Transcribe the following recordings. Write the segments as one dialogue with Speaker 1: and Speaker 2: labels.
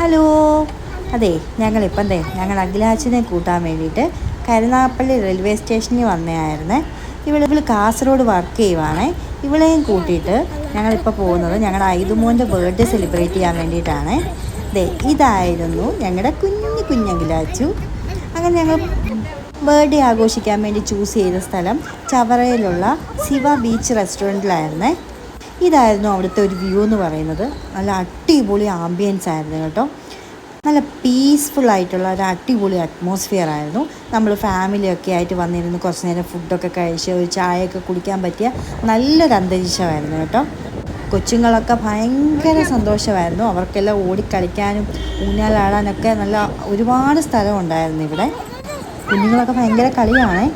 Speaker 1: Hello. അതെ ഞങ്ങളിപ്പം ദേ ഞങ്ങൾ അഖിലാച്ചിനെ കൂട്ടാൻ വേണ്ടിയിട്ട് കരുനാഗപ്പള്ളി റെയിൽവേ സ്റ്റേഷനിൽ വന്നതായിരുന്നു. ഇവൾ ഇവൾ കാസർഗോഡ് വർക്ക് ചെയ്യുവാണേ. ഇവളെയും കൂട്ടിയിട്ട് ഞങ്ങളിപ്പോൾ പോകുന്നത് ഞങ്ങളുടെ ഐതുമോന്റെ ബർത്ത്ഡേ സെലിബ്രേറ്റ് ചെയ്യാൻ വേണ്ടിയിട്ടാണ്. ദേ ഇതായിരുന്നു ഞങ്ങളുടെ കുഞ്ഞു കുഞ്ഞങ്കിലാച്ചു അങ്ങനെ ഞങ്ങൾ ബർത്ത്ഡേ ആഘോഷിക്കാൻ വേണ്ടി ചൂസ് ചെയ്ത സ്ഥലം ചവറയിലുള്ള ശിവ ബീച്ച് റെസ്റ്റോറന്റിലായിരുന്നേ ഇതായിരുന്നു അവിടുത്തെ ഒരു വ്യൂ എന്ന് പറയുന്നത്. നല്ല അടിപൊളി ആംബിയൻസ് ആയിരുന്നു കേട്ടോ. നല്ല പീസ്ഫുൾ ആയിട്ടുള്ള ഒരു അടിപൊളി അറ്റ്മോസ്ഫിയർ ആയിരുന്നു. നമ്മൾ ഫാമിലിയൊക്കെ ആയിട്ട് വന്നിരുന്ന് കുറച്ച് നേരം ഫുഡൊക്കെ കഴിച്ച് ഒരു ചായയൊക്കെ കുടിക്കാൻ പറ്റിയ നല്ലൊരു അന്തരീക്ഷമായിരുന്നു കേട്ടോ. കൊച്ചുങ്ങളൊക്കെ ഭയങ്കര സന്തോഷമായിരുന്നു. അവർക്കെല്ലാം ഓടിക്കളിക്കാനും ഊഞ്ഞാലാടാനൊക്കെ നല്ല ഒരുപാട് സ്ഥലം ഉണ്ടായിരുന്നു ഇവിടെ. കുഞ്ഞുങ്ങളൊക്കെ ഭയങ്കര കളിയാണേ.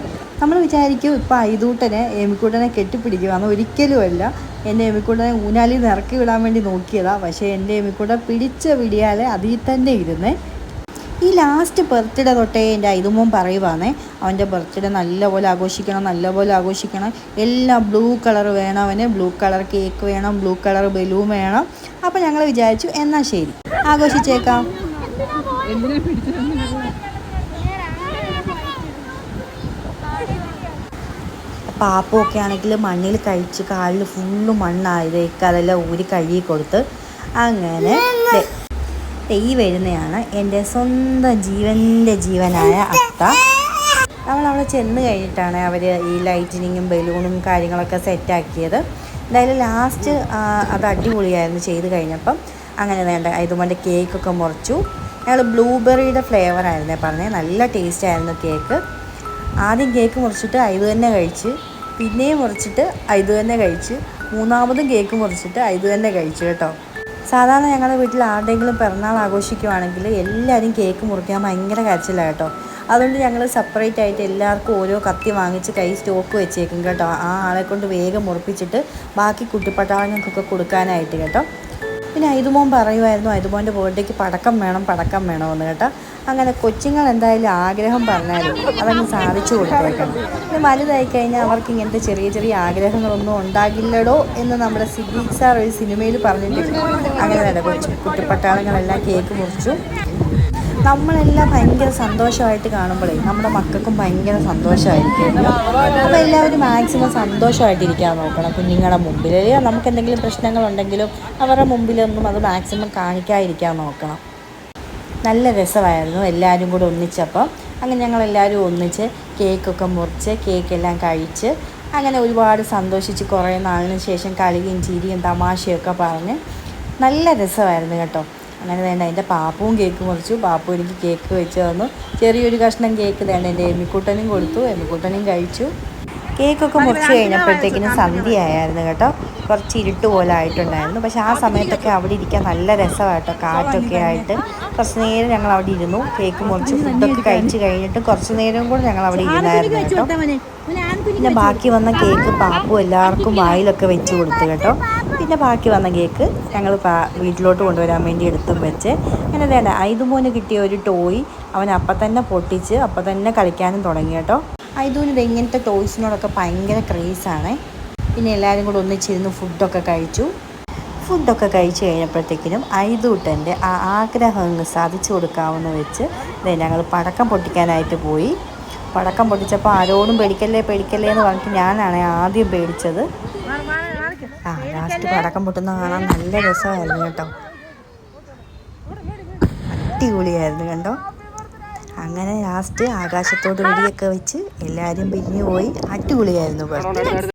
Speaker 1: നമ്മൾ വിചാരിക്കും ഇപ്പോൾ ഐതൂട്ടനെ എമിക്കൂട്ടനെ കെട്ടിപ്പിടിക്കുവാന്ന് ഒരിക്കലുമല്ല. എന്റെ എമിക്കൂട്ടനെ ഊനാലി നിറക്കി വിടാൻ വേണ്ടി നോക്കിയതാണ് പക്ഷേ എന്റെ എമിക്കൂട്ടൻ പിടിച്ച പിടിയാലെ അതിൽ തന്നെ ഇരുന്നേ. ഈ ലാസ്റ്റ് ബർത്ത്ഡേ തൊട്ടേ എന്റെ ഐതുമോൻ പറയുവാണേ അവന്റെ ബർത്ത്ഡേ നല്ലപോലെ ആഘോഷിക്കണം നല്ലപോലെ ആഘോഷിക്കണം. എല്ലാം ബ്ലൂ കളർ വേണം അവന്. ബ്ലൂ കളർ കേക്ക് വേണം ബ്ലൂ കളർ ബലൂൺ വേണം. അപ്പോൾ ഞങ്ങൾ വിചാരിച്ചു എന്നാൽ ശരി. ആഘോഷിച്ചേക്കാം. പാപ്പമൊക്കെ ആണെങ്കിൽ മണ്ണിൽ കഴിച്ച് കാലിൽ ഫുള്ള് മണ്ണായതേക്ക് അതെല്ലാം ഊരി കഴുകി കൊടുത്ത് അങ്ങനെ ഈ വരുന്നതാണ് എന്റെ സ്വന്തം ജീവന്റെ ജീവനായ അത്ത. നമ്മൾ അവിടെ ചെന്ന് കഴിഞ്ഞിട്ടാണ് അവർ ഈ ലൈറ്റിനിങ്ങും ബലൂണും കാര്യങ്ങളൊക്കെ സെറ്റാക്കിയത്. എന്തായാലും ലാസ്റ്റ് അത് അടിപൊളിയായിരുന്നു ചെയ്ത് കഴിഞ്ഞപ്പം. അങ്ങനെ വേണ്ട ഇതുപോലെ കേക്കൊക്കെ മുറിച്ചു. ഞങ്ങൾ ബ്ലൂബെറിയുടെ ഫ്ലേവർ ആയിരുന്നേ പറഞ്ഞത് നല്ല ടേസ്റ്റ് ആയിരുന്നു കേക്ക്. ആദ്യം കേക്ക് മുറിച്ചിട്ട് ഇത് തന്നെ കഴിച്ച് പിന്നെയും മുറിച്ചിട്ട് ഇത് തന്നെ കഴിച്ച് മൂന്നാമതും കേക്ക് മുറിച്ചിട്ട് ഇത് തന്നെ കഴിച്ചു കേട്ടോ. സാധാരണ ഞങ്ങളുടെ വീട്ടിൽ ആരുടെയെങ്കിലും പിറന്നാൾ ആഘോഷിക്കുവാണെങ്കിൽ എല്ലാവരും കേക്ക് മുറിക്കാൻ ഭയങ്കര കരച്ചിലാണ് കേട്ടോ. അതുകൊണ്ട് ഞങ്ങൾ സെപ്പറേറ്റ് ആയിട്ട് എല്ലാവർക്കും ഓരോ കത്തി വാങ്ങിച്ച് കൈ സ്റ്റോക്ക് വെച്ചേക്കും കേട്ടോ. ആ ആളെ കൊണ്ട് വേഗം മുറിപ്പിച്ചിട്ട് ബാക്കി കുട്ടിപ്പട്ടാളങ്ങൾക്കൊക്കെ കൊടുക്കാനായിട്ട് കേട്ടോ. പിന്നെ ഐതുമോൻ പറയുമായിരുന്നു ഐതുമോന്റെ ബർത്ത്ഡേക്ക് പടക്കം വേണം പടക്കം വേണമെന്ന് കേട്ടോ. അങ്ങനെ കൊച്ചുങ്ങൾ എന്തായാലും ആഗ്രഹം പറഞ്ഞാലും അതങ്ങ് സാധിച്ചു കൊടുത്തേക്കണം. പിന്നെ വലുതായി കഴിഞ്ഞാൽ അവർക്ക് ഇങ്ങനത്തെ ചെറിയ ചെറിയ ആഗ്രഹങ്ങളൊന്നും ഉണ്ടാകില്ലടോ എന്ന് നമ്മുടെ സിദ്ദീഖ് സാർ ഒരു സിനിമയിൽ പറഞ്ഞിട്ടുണ്ട്. അങ്ങനെ തന്നെ കൊച്ചു കുട്ടിപ്പട്ടാളങ്ങളെല്ലാം കേക്ക് മുറിച്ചു. നമ്മളെല്ലാം ഭയങ്കര സന്തോഷമായിട്ട് കാണുമ്പോഴേ നമ്മുടെ മക്കൾക്കും ഭയങ്കര സന്തോഷമായിരിക്കും അപ്പോൾ എല്ലാവരും മാക്സിമം സന്തോഷമായിട്ടിരിക്കാൻ നോക്കണം. കുഞ്ഞുങ്ങളുടെ മുമ്പിൽ നമുക്ക് എന്തെങ്കിലും പ്രശ്നങ്ങളുണ്ടെങ്കിലും അവരുടെ മുമ്പിലൊന്നും അത് മാക്സിമം കാണിക്കാതിരിക്കാൻ നോക്കണം. നല്ല രസമായിരുന്നു എല്ലാവരും കൂടെ ഒന്നിച്ചപ്പം. അങ്ങനെ ഞങ്ങളെല്ലാവരും ഒന്നിച്ച് കേക്കൊക്കെ മുറിച്ച് കേക്കെല്ലാം കഴിച്ച് അങ്ങനെ ഒരുപാട് സന്തോഷിച്ച് കുറേ നാളിന് ശേഷം കളിയും ചിരിയും തമാശയൊക്കെ പറഞ്ഞ് നല്ല രസമായിരുന്നു കേട്ടോ. അങ്ങനെ വേണ്ട എന്റെ പാപ്പവും കേക്ക് മുറിച്ചു. പാപ്പു എനിക്ക് കേക്ക് വെച്ച് തന്നു. ചെറിയൊരു കഷ്ണം കേക്ക് വേണ്ട എന്റെ എമ്മിക്കുട്ടനും കൊടുത്തു. എമ്മിക്കുട്ടനും കഴിച്ചു. കേക്കൊക്കെ മുറിച്ച് കഴിഞ്ഞപ്പോഴത്തേക്കിനും സന്ധ്യയായിരുന്നു കേട്ടോ. കുറച്ച് ഇരുട്ട് പോലെ ആയിട്ടുണ്ടായിരുന്നു. പക്ഷെ ആ സമയത്തൊക്കെ അവിടെ ഇരിക്കാൻ നല്ല രസമായിട്ടോ കാറ്റൊക്കെ ആയിട്ട്. കുറച്ച് നേരം ഞങ്ങൾ അവിടെ ഇരുന്നു. കേക്ക് മുറിച്ച് ഫുഡൊക്കെ കഴിച്ച് കഴിഞ്ഞിട്ട് കുറച്ച് നേരം കൂടെ ഞങ്ങൾ അവിടെ ഇരുന്നായിരുന്നു കേട്ടോ. പിന്നെ ബാക്കി വന്ന കേക്ക് പാപ്പു എല്ലാവർക്കും വായിലൊക്കെ വെച്ച് കൊടുത്തു കേട്ടോ. പിന്നെ ബാക്കി വന്ന കേക്ക് ഞങ്ങൾ വീട്ടിലോട്ട് കൊണ്ടുവരാൻ വേണ്ടി എടുത്തും വെച്ച്. അങ്ങനെ വേണ്ട ഐതുമോന് കിട്ടിയ ഒരു ടോയ് അവൻ അപ്പം തന്നെ പൊട്ടിച്ച് അപ്പം തന്നെ കളിക്കാനും തുടങ്ങി കേട്ടോ. ഐതുവിന് ഇത് ഇങ്ങനത്തെ ടോയ്സിനോടൊക്കെ ഭയങ്കര ക്രേസാണ് പിന്നെ എല്ലാവരും കൂടെ ഒന്നിച്ചിരുന്ന് ഫുഡൊക്കെ കഴിച്ചു. ഫുഡൊക്കെ കഴിച്ച് കഴിഞ്ഞപ്പോഴത്തേക്കിനും ഐതൂട്ടന്റെ ആ ആഗ്രഹം സാധിച്ചു കൊടുക്കാമെന്ന് വെച്ച് ഞങ്ങൾ പടക്കം പൊട്ടിക്കാനായിട്ട് പോയി. പടക്കം പൊട്ടിച്ചപ്പോൾ ആരോടും പേടിക്കല്ലേ പേടിക്കല്ലേ എന്ന് പറഞ്ഞിട്ട് ഞാനാണ് ആദ്യം പേടിച്ചത്. ആ ലാസ്റ്റ് പടക്കം പൊട്ടുന്ന കാണാൻ നല്ല രസമായിരുന്നു കേട്ടോ. അടിപൊളിയായിരുന്നു കണ്ടോ? അങ്ങനെ ലാസ്റ്റ് ആകാശത്തോട് വെടിയൊക്കെ വെച്ച് എല്ലാവരും പിരിഞ്ഞു പോയി. അടിപൊളിയായിരുന്നു.